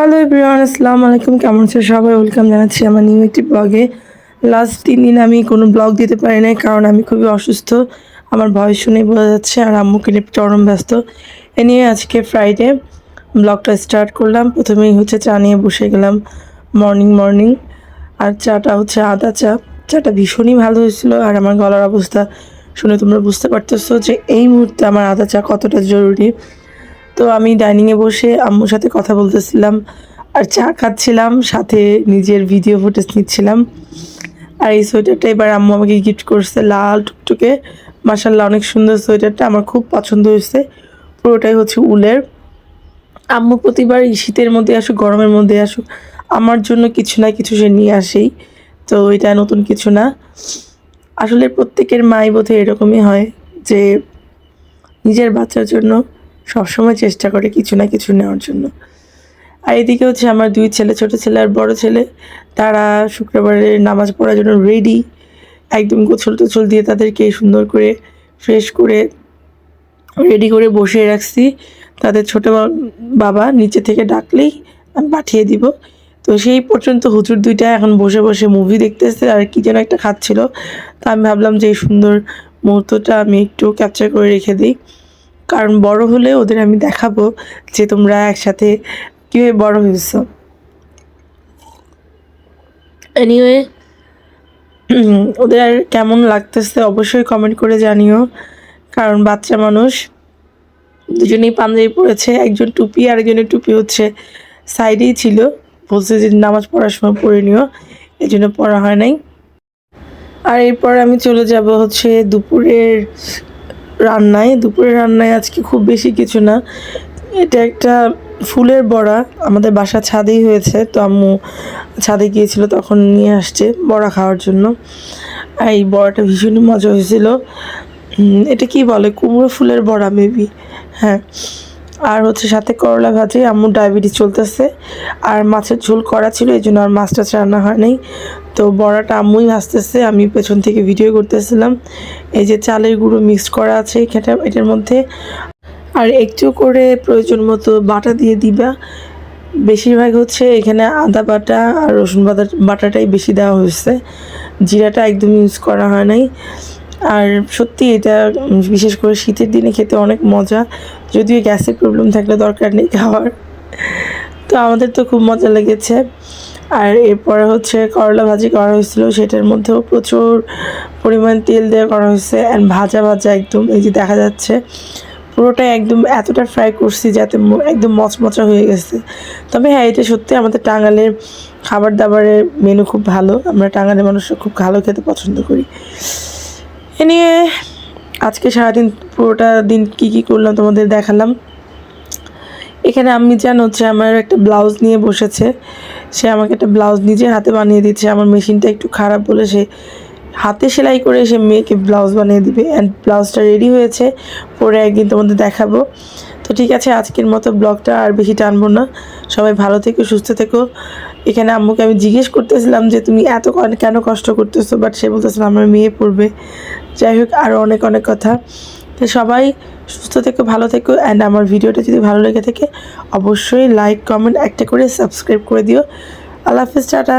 Hello everyone আসসালামু আলাইকুম কেমন আছে সবাই? ওয়েলকাম জানাচ্ছি আমার নিউ একটি ব্লগে লাস্ট তিন দিন আমি কোনো ব্লগ দিতে পারি নাই, কারণ আমি খুবই অসুস্থ। আমার ভয়েস শুনেই বোঝা যাচ্ছে আর আম্মুকে নিয়ে চরম ব্যস্ত। এ নিয়ে আজকে ফ্রাইডে ব্লগটা স্টার্ট করলাম। প্রথমেই হচ্ছে চা নিয়ে বসে গেলাম মর্নিং মর্নিং আর চাটা হচ্ছে আদা চা। চাটা ভীষণই ভালো হয়েছিল আর আমার গলার অবস্থা শুনে তোমরা বুঝতে পারতেছো যে এই মুহূর্তে আমার আদা চা কতটা জরুরি। তো আমি ডাইনিংয়ে বসে আম্মুর সাথে কথা বলতেছিলাম আর চা খাচ্ছিলাম, সাথে নিজের ভিডিও ফুটেজ নিচ্ছিলাম। আর এই সোয়েটারটা এবার আম্মু আমাকে গিফট করছে লাল টুকটুকে। মার্শাল্লাহ অনেক সুন্দর সোয়েটারটা আমার খুব পছন্দ হয়েছে। পুরোটাই হচ্ছে উলের। আম্মু প্রতিবার শীতের মধ্যে আসুক, গরমের মধ্যে আসুক, আমার জন্য কিছু না কিছু সে নিয়ে আসেই। তো এটা নতুন কিছু না। আসলে প্রত্যেকের মাই বোধহয় এরকমই হয় যে, নিজের বাচ্চার জন্য সবসময় চেষ্টা করে কিছু না কিছু নেওয়ার জন্য। আর এদিকে হচ্ছে আমার দুই ছেলে, ছোট ছেলে আর বড় ছেলে, তারা শুক্রবারে নামাজ পড়ার জন্য রেডি একদম গোছল টোছল দিয়ে তাদেরকে সুন্দর করে ফ্রেশ করে রেডি করে বসিয়ে রাখছি। তাদের ছোট বাবা নিচে থেকে ডাকলেই আমি পাঠিয়ে দিব। তো সেই পর্যন্ত হুজুর দুইটা এখন বসে বসে মুভি দেখতেছে আর কি যেন একটা খাচ্ছিল। তা আমি ভাবলাম যে এই সুন্দর মুহূর্তটা আমি একটু ক্যাপচার করে রেখে দিই। কারণ বড় হলে ওদের আমি দেখাবো যে তোমরা একসাথে কীভাবে বড় হয়েছ। এনিওয়ে ওদের কেমন লাগতেছে অবশ্যই কমেন্ট করে জানিও। কারণ বাচ্চা মানুষ, দুজনেই পাঞ্জাবি পড়েছে একজন টুপি আর একজনের টুপি হচ্ছে সাইডেই ছিল। বলছে যে নামাজ পড়ার সময় পড়ে নিও, এই জন্য পড়া হয় নাই। আর এরপর আমি চলে যাব হচ্ছে দুপুরের রান্নায়, দুপুরের রান্নায় আজকে খুব বেশি কিছু না। এটা একটা ফুলের বড়া, আমাদের বাসা ছাদেই হয়েছে। তো আম্মু ছাদে গিয়েছিল তখন নিয়ে আসছে বড়া খাওয়ার জন্য। আর এই বড়াটা ভীষণই মজা হয়েছিল। এটা কি বলে? কুমড়ো ফুলের বড়া মেবি হ্যাঁ। আর হচ্ছে সাথে করলা ভাজি, আম্মু ডায়াবেটিস চলতেছে। আর মাছের ঝোল করা ছিল, এই জন্য আর মাছ টাছ রান্না হয় নাই। তো বড়াটা আম্মুই ভাজতেছে, আমি পেছন থেকে ভিডিও করতেছিলাম। এই যে চালের গুঁড়ো মিক্স করা আছে এখানে এটার মধ্যে। আর একটু করে প্রয়োজন মতো বাটা দিয়ে দিবা। বেশিরভাগ হচ্ছে এখানে আদা বাটা আর রসুন বাটা বাটাটাই বেশি দেওয়া হয়েছে। জিরাটা একদম ইউজ করা হয় নাই। আর সত্যি এটা বিশেষ করে শীতের দিনে খেতে অনেক মজা। যদিও গ্যাসের প্রবলেম থাকলে দরকার নেই খাওয়ার। তো আমাদের তো খুব মজা লেগেছে। আর এরপরে হচ্ছে করলা ভাজি করা হয়েছিল, সেটার মধ্যেও প্রচুর পরিমাণ তেল দেওয়া করা হয়েছে অ্যান্ড ভাজা ভাজা একদম, এই যে দেখা যাচ্ছে। পুরোটাই একদম এতটা ফ্রাই করছি যাতে একদম মচমচা হয়ে গেছে। তবে হ্যাঁ এটা সত্যি আমাদের টাঙ্গালের খাবার দাবারের মেনু খুব ভালো। আমরা টাঙ্গালের মানুষ খুব ভালো খেতে পছন্দ করি। এ নিয়ে আজকে সারাদিন পুরোটা দিন কি কি করলাম তোমাদের দেখালাম। এখানে আমি জান হচ্ছে আমার একটা ব্লাউজ নিয়ে বসেছে। সে আমাকে একটা ব্লাউজ নিজে হাতে বানিয়ে দিচ্ছে। আমার মেশিনটা একটু খারাপ বলে সে হাতে সেলাই করে সে মেয়েকে ব্লাউজ বানিয়ে দিবে। অ্যান্ড ব্লাউজটা রেডি হয়েছে। পরে একদিন তোমাদের দেখাবো। তো ঠিক আছে, আজকের মতো ব্লগটা আর বেশি টানবো না। সবাই ভালো থেকো, সুস্থ থেকো। এখানে আম্মুকে আমি জিজ্ঞেস করতেছিলাম যে, তুমি এত কেন কষ্ট করতেছো? বাট সে বলতেছিল, আমার মেয়ে পড়বে। যাই হোক আরও অনেক অনেক কথা। তো সবাই সুস্থ থেকো, ভালো থেকো অ্যান্ড আমার ভিডিওটা যদি ভালো লেগে থাকে, অবশ্যই লাইক কমেন্ট একটা করে সাবস্ক্রাইব করে দিও। আল্লাহ হাফিজ, টাটা।